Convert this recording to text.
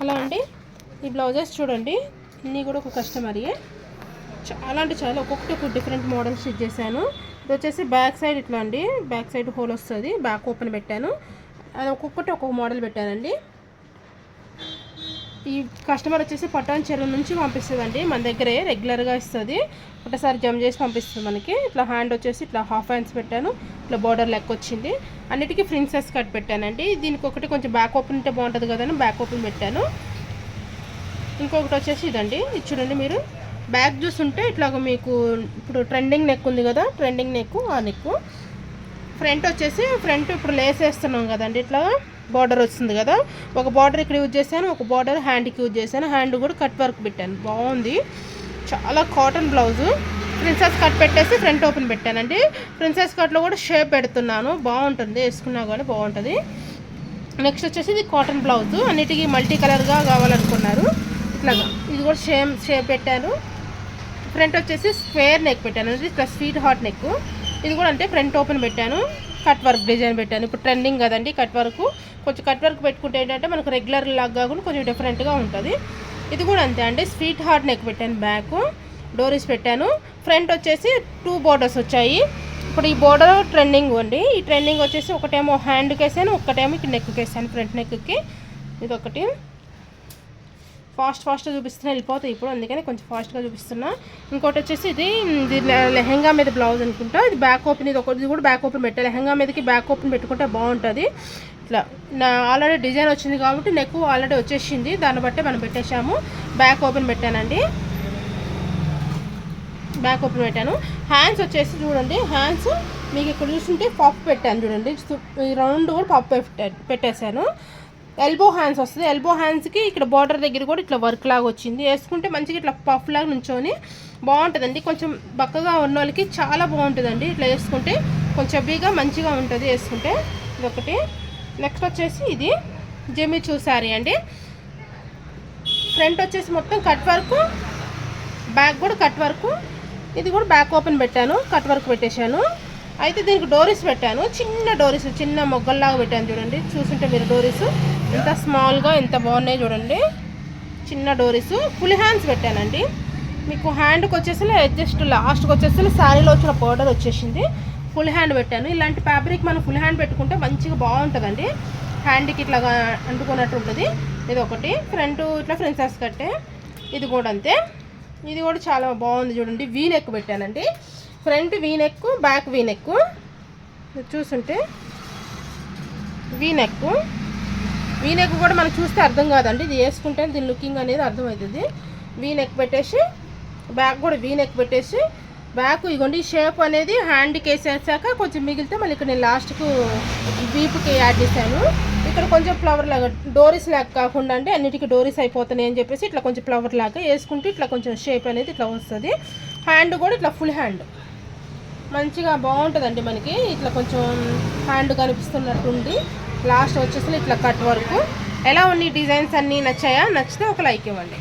Hello అండి. ఈ blouses చూడండి. ఇన్ని కూడా ఒక కస్టమర్యే చాలా అంటే చాలా ఒక్కొక్కటి ఒక డిఫరెంట్ మోడల్ స్టిచ్ చేశాను. ఇది వచ్చేసి బ్యాక్ సైడ్ ఇట్లా అండి. బ్యాక్ సైడ్ హోల్ వస్తుంది. బ్యాక్ ఓపెన్ పెట్టాను. అది ఒక్కొక్కటి ఒక్కొక్క మోడల్ పెట్టానండి. ఈ కస్టమర్ వచ్చేసి పటాన్ చెరువు నుంచి పంపిస్తుందండి. మన దగ్గరే రెగ్యులర్గా ఇస్తుంది. ఒకసారి జమ్ చేసి పంపిస్తుంది మనకి. ఇట్లా హ్యాండ్ వచ్చేసి ఇట్లా హాఫ్ హ్యాండ్స్ పెట్టాను. ఇట్లా బార్డర్ లెక్క వచ్చింది. అన్నిటికీ ప్రిన్సెస్ కట్ పెట్టానండి. దీనికి ఒకటి కొంచెం బ్యాక్ ఓపెన్ ఉంటే బాగుంటుంది కదని బ్యాక్ ఓపెన్ పెట్టాను. ఇంకొకటి వచ్చేసి ఇదండి. ఇది చూడండి మీరు. బ్యాక్ చూస్తుంటే ఇట్లాగ మీకు ఇప్పుడు ట్రెండింగ్ నెక్ ఉంది కదా. ట్రెండింగ్ నెక్ ఆ నెక్ ఫ్రంట్ వచ్చేసి ఫ్రంట్ ఇప్పుడు లేస్ వేస్తున్నాం కదండి ఇట్లా బార్డర్ వస్తుంది కదా. ఒక బార్డర్ ఇక్కడ యూజ్ చేశాను ఒక బార్డర్ హ్యాండ్కి యూజ్ చేశాను. హ్యాండ్ కూడా కట్ వర్క్ పెట్టాను. బాగుంది. చాలా కాటన్ బ్లౌజు. ప్రిన్సెస్ కట్ పెట్టేసి ఫ్రంట్ ఓపెన్ పెట్టానండి. ప్రిన్సెస్ కట్లో కూడా షేప్ పెడుతున్నాను. బాగుంటుంది. వేసుకున్నా కానీ బాగుంటుంది. నెక్స్ట్ వచ్చేసి ఇది కాటన్ బ్లౌజ్. అన్నిటికీ మల్టీ కలర్గా కావాలనుకున్నారు. ఇట్లాగా. ఇది కూడా షేమ్ షేప్ పెట్టాను. ఫ్రంట్ వచ్చేసి స్క్వేర్ నెక్ పెట్టాను. ఇది ప్లస్ స్వీట్ హాట్ నెక్. ఇది కూడా అంటే ఫ్రంట్ ఓపెన్ పెట్టాను. కట్ వర్క్ డిజైన్ పెట్టాను. ఇప్పుడు ట్రెండింగ్ కదండి కట్ వర్క్ కొంచెం కట్ వర్క్ పెట్టుకుంటే ఏంటంటే మనకు రెగ్యులర్ లాగా కాకుండా కొంచెం డిఫరెంట్గా ఉంటుంది. ఇది కూడా అంతే అండి. స్వీట్ హార్ట్ నెక్ పెట్టాను బ్యాక్ డోరీస్ పెట్టాను. ఫ్రంట్ వచ్చేసి టూ బోర్డర్స్ వచ్చాయి. ఇప్పుడు ఈ బోర్డర్ ట్రెండింగ్ అండి. ఈ ట్రెండింగ్ వచ్చేసి ఒకటేమో హ్యాండ్కి వేసాను ఒకటేమో ఇక్కడ నెక్కి వేసాను ఫ్రంట్ నెక్కి ఇది ఒకటి ఫాస్ట్ ఫాస్ట్గా చూపిస్తున్నా వెళ్ళిపోతాయి ఇప్పుడు. అందుకని కొంచెం ఫాస్ట్గా చూపిస్తున్నా. ఇంకోటి వచ్చేసి ఇది ఇది లెహంగా మీద బ్లౌజ్ అనుకుంటా. ఇది బ్యాక్ ఓపెన్ ఇది ఒకటి ఇది కూడా బ్యాక్ ఓపెన్ పెట్టా. లెహంగా మీదకి బ్యాక్ ఓపెన్ పెట్టుకుంటే బాగుంటుంది. ఇట్లా. నా ఆల్రెడీ డిజైన్ వచ్చింది కాబట్టి నెక్ ఆల్రెడీ వచ్చేసింది. దాన్ని బట్టే మనం పెట్టేశాము. బ్యాక్ ఓపెన్ పెట్టానండి. బ్యాక్ ఓపెన్ పెట్టాను. హ్యాండ్స్ వచ్చేసి చూడండి. హ్యాండ్స్ మీకు ఇక్కడ చూస్తుంటే పప్పు పెట్టాను చూడండి. ఈ రౌండ్ కూడా పప్పు పెట్టా పెట్టేశాను. ఎల్బో హ్యాండ్స్ వస్తుంది. ఎల్బో హ్యాండ్స్కి ఇక్కడ బార్డర్ దగ్గర కూడా ఇట్లా వర్క్ లాగా వచ్చింది. వేసుకుంటే మంచిగా ఇట్లా పఫ్ లాగా నుంచొని బాగుంటుందండి. కొంచెం బక్కగా ఉన్న వాళ్ళకి చాలా బాగుంటుందండి. ఇట్లా వేసుకుంటే కొంచెం చబ్బీగా మంచిగా ఉంటుంది వేసుకుంటే. ఇదొకటి. నెక్స్ట్ వచ్చేసి ఇది జెమి చూ శారీ అండి. ఫ్రంట్ వచ్చేసి మొత్తం కట్ వర్క్ బ్యాక్ కూడా కట్ వర్క్ ఇది కూడా బ్యాక్ ఓపెన్ పెట్టాను కట్ వర్క్ పెట్టేశాను. అయితే దీనికి డోరీస్ పెట్టాను. చిన్న డోరీస్ చిన్న మొగ్గల్లాగా పెట్టాను చూడండి. చూస్తుంటే మీరు డోరీస్ ఎంత స్మాల్గా ఎంత బాగున్నాయి చూడండి. చిన్న డోరీస్. ఫుల్ హ్యాండ్స్ పెట్టానండి. మీకు హ్యాండ్కి వచ్చేసి జస్ట్ లాస్ట్కి వచ్చేసి శారీలో వచ్చిన పౌడర్ వచ్చేసింది. ఫుల్ హ్యాండ్ పెట్టాను. ఇలాంటి ఫ్యాబ్రిక్ మనం ఫుల్ హ్యాండ్ పెట్టుకుంటే మంచిగా బాగుంటుందండి. హ్యాండ్కి ఇట్లా అంటుకున్నట్టు ఉంటుంది. ఇది ఒకటి. ఫ్రంట్ ఇట్లా ఫ్రెండ్సెస్ కట్టే. ఇది కూడా అంతే. ఇది కూడా చాలా బాగుంది చూడండి. వీ నెక్ పెట్టానండి. Front V back V neck. చూస్తుంటే వీనెక్ కూడా మనం చూస్తే అర్థం కాదండి. ఇది వేసుకుంటే దీని లుకింగ్ అనేది అర్థమవుతుంది. వీనెక్ పెట్టేసి బ్యాక్ కూడా వీనెక్ పెట్టేసి బ్యాక్ ఇగోండి షేప్ అనేది హ్యాండ్కి వేసేసాక కొంచెం మిగిలితే మళ్ళీ ఇక్కడ నేను లాస్ట్కు వీపుకి యాడ్ చేశాను. ఇక్కడ కొంచెం ఫ్లవర్ లాగా డోరీస్ లాగా కాకుండా అంటే అన్నిటికీ డోరీస్ అయిపోతున్నాయి అని చెప్పేసి ఇట్లా కొంచెం ఫ్లవర్ లాగా వేసుకుంటే ఇట్లా కొంచెం షేప్ అనేది ఇట్లా వస్తుంది. హ్యాండ్ కూడా ఇట్లా ఫుల్ హ్యాండ్ మంచిగా బాగుంటుందండి మనకి. ఇట్లా కొంచెం హ్యాండ్ కనిపిస్తున్నట్టుండి లాస్ట్ వచ్చేసి ఇట్లా కట్ వర్క్. ఎలా ఉన్నాయి డిజైన్స్ అన్నీ నచ్చాయా? నచ్చితే ఒక లైక్ ఇవ్వండి.